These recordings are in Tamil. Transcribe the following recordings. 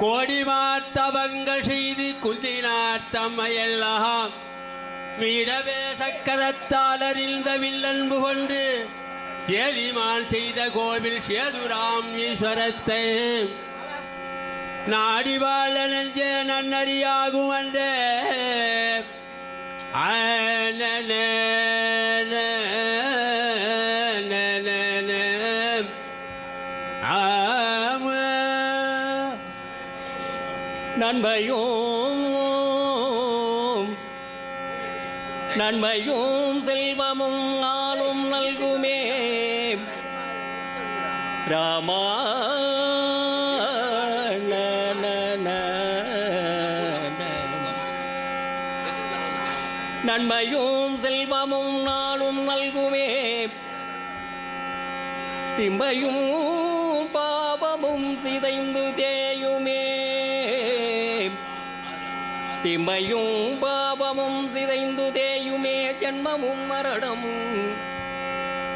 கோடிமார்த்தவங்கள் செய்து குந்தினார் தம்மையெல்லாம். விடவே சக்கரத்தால் அறிந்த வில்லன்பு கொண்டு சேதிமான் செய்த கோவில் சேதுராம் ஈஸ்வரத்தை. நாடிவாழ நெஞ்சே நன்னறியாகும் அன்றே. அண்ணனே நன்மையும் நன்மையும் செல்வமும் நாளும் நல்குமே. ராமா நன்மையும் செல்வமும் நாளும் நல்குமே. திம்பையும் பாவமும் சிதைந்து தே திம்பையும் பாவமும் சிதைந்து தேயுமே ஜன்மமும் மரணமும்.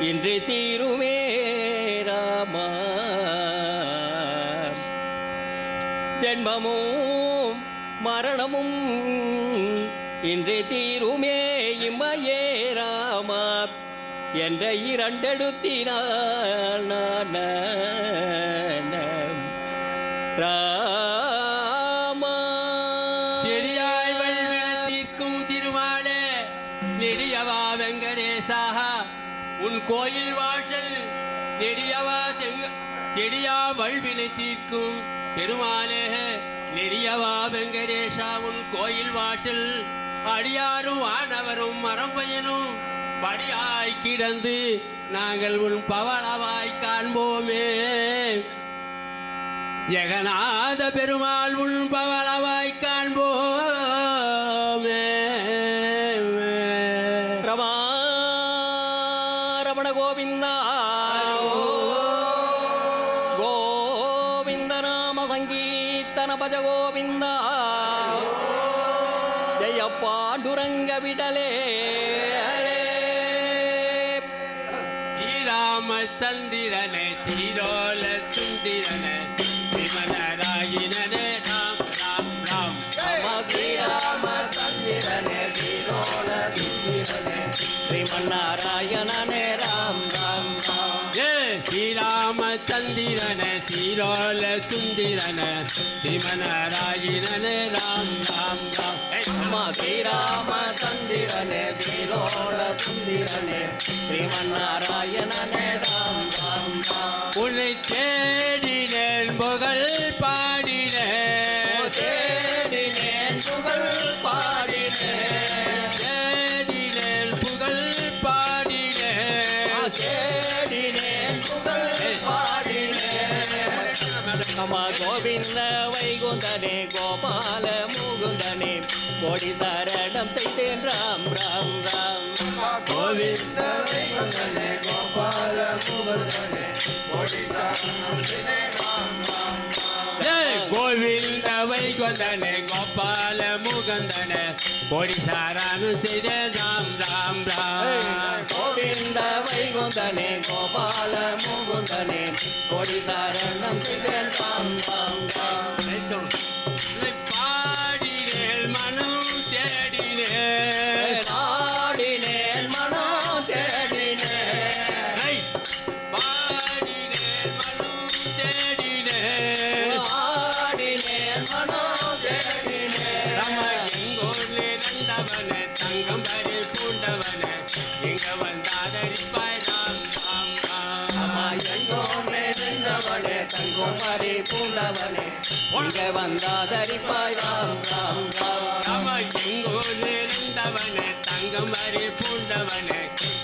இன்று தீருமே ராமா. ஜென்மமும் மரணமும் இன்று தீருமே இம்மையே ராமா என்ற இரண்டெடுத்தினாள் நான் வெங்கடேசா உன் கோயில் வாசல் நெடியவா செடியா வல்வினை தீர்க்கும். பெருமாளே நெடியவா வெங்கடேஷா உன் கோயில் வாசல் அடியாரும் வானவரும் மரம்பயனும் படியாய் கிடந்து நாங்கள் உன் பவளவாய் காண்போமே. ஜெகநாத பெருமாள் உன் பவளவாய் சங்கீர்த்தன பஜ கோவிந்தா ஜெய பாண்டுரங்க விடலே ஸ்ரீராமச்சந்திரனே ஸ்ரீரோல ஸ்ரீராமச்சந்திரனே சுந்திரன சுந்திரனே ராம் ராம் ராம். ஏய், ஸ்ரீராம சந்திரனே ஸ்ரீலோல சுந்திரனே ஸ்ரீமன்னாராயணனே ராம் ராம் ராம். உன்னை கோடி சரணம் செய்தேன். ராம் ராம் ராம். கோவிந்த ஜெய் கோவிந்த வைகுந்தனே கோபால முகந்தனே பொடிசாரானு செய்த ராம் ராம் ராம். கோவிந்த வைகுந்தனே கோபால முகுந்தனே கோடி சரணம் செய்தேன். ராம் ராம் ராம். இங்க வந்தாதரிப்பாய் ராம் ராம் ராம். நம்ம எங்கூர்ல நந்தவனே தங்கம் பறி பூண்டவனே.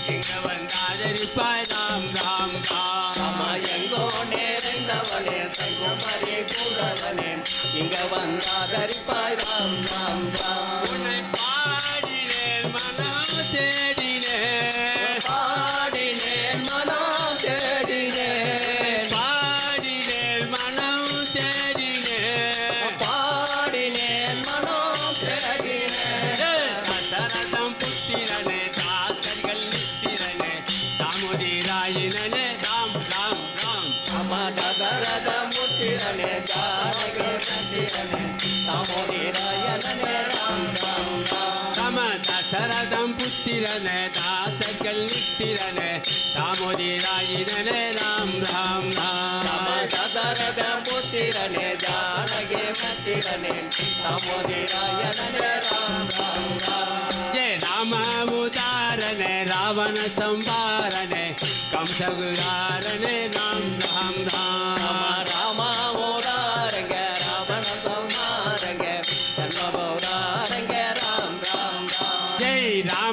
இங்க வந்தாதரிப்பாய் ராம் ராம் ராம். எங்கோ நிறைந்தவனே தங்கும் மறி பூண்டவனே. இங்க வந்தாதரிப்பாய் ராம் ராம் ராம். உன்னை பாடினேன் रायणने जानकी नंदिनने दामोदर रायणने राम राम राम दशरथम पुत्तिरने दासकल नित्तिरने दामोदर रायणने राम राम राम दशरथम पुत्तिरने जानकी मंदिरने दामोदर रायणने राम राम उदारने रावण संभारने कम गुदार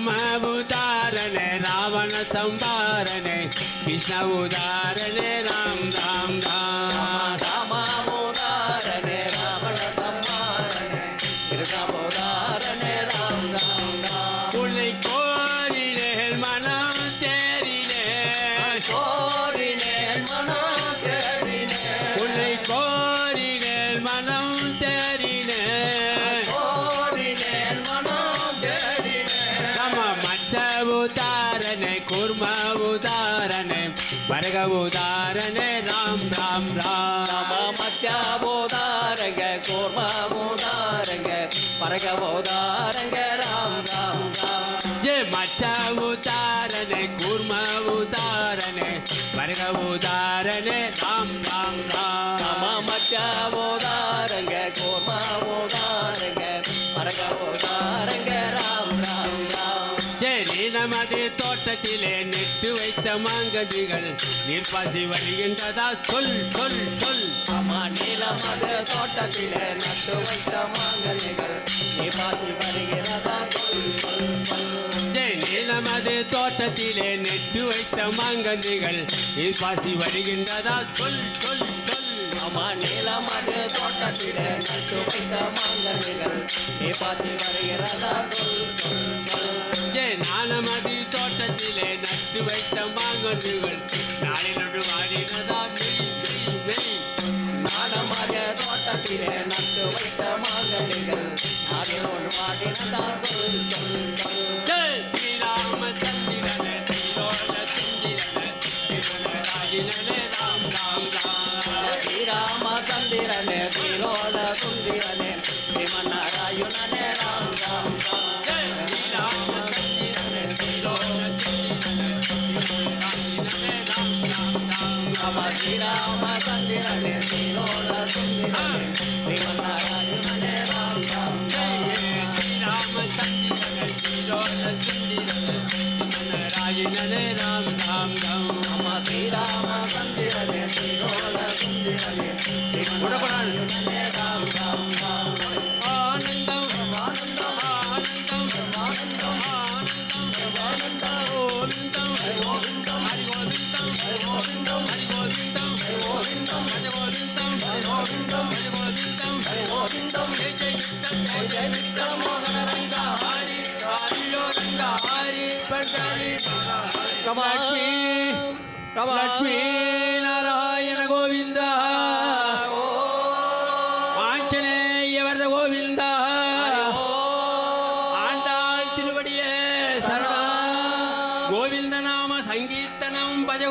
ஜெய் ராமமுதாரனே ராவண சம்பாரனே கிருஷ்ண உதாரணே ராம் ராம் ராம் உதாரணே குர்ம உதாரணே வரக உதாரணே ராம் ராம் ராம். மச்சாவோதாரங்க கோர்மாவோதாரங்க பரகவோதாரங்க ராம் ராம் ராம். ஜெய் மச்ச உதாரணே குர்ம உதாரணே வரக உதாரணே ராம் ராம் நம வைத்த மாங்கடிகள் நீர்ப்பாசி வருகின்றதா சொல் சொல் சொல். அம்மா நீலமது தோட்டத்திலே நட்டு வைத்த மாங்கல்கள் நீ பாத்தி வருகிறதா? சொல் சொல் நீலமது தோட்டத்திலே நெட்டு வைத்த மாங்கன்றிகள் நீர்ப்பாசி வருகின்றதா? சொல் சொல் சொல். அம்மா நீலமது தோட்டத்திலே நட்டு வைத்த மாங்கல்கள் நீ பாத்தி வருகிறதா சொல் சொல். ஜெய் நானமதி தோட்டத்திலே நட்டு வைத்த மாங்கன்றுகள். நாளிலொன்று வாடினதா மெய் மெய் மெய். நாடமாக தோட்டத்திலே நட்டு வைத்த மாங்கல்கள் நாடில் ஒன்று மாட்டினதா சொல் சொல் சொல். ஜெய் ஸ்ரீராமச்சந்திரனே ஸ்ரீரோட சந்திரனே திருநராயினே ராம் ராம் ராம். ஸ்ரீராம சந்திரனே ஸ்ரீலோல சுந்திரனே ஸ்ரீமன்னாராயுணனே ராம் ராம் ராம். ஹரி பண்டரி நாராயண கோவிந்த. ஆஞ்சநேய வரத கோவிந்த. ஆண்டாள் திருவடியே கோவிந்த நாம சங்கீர்த்தனம் பஜ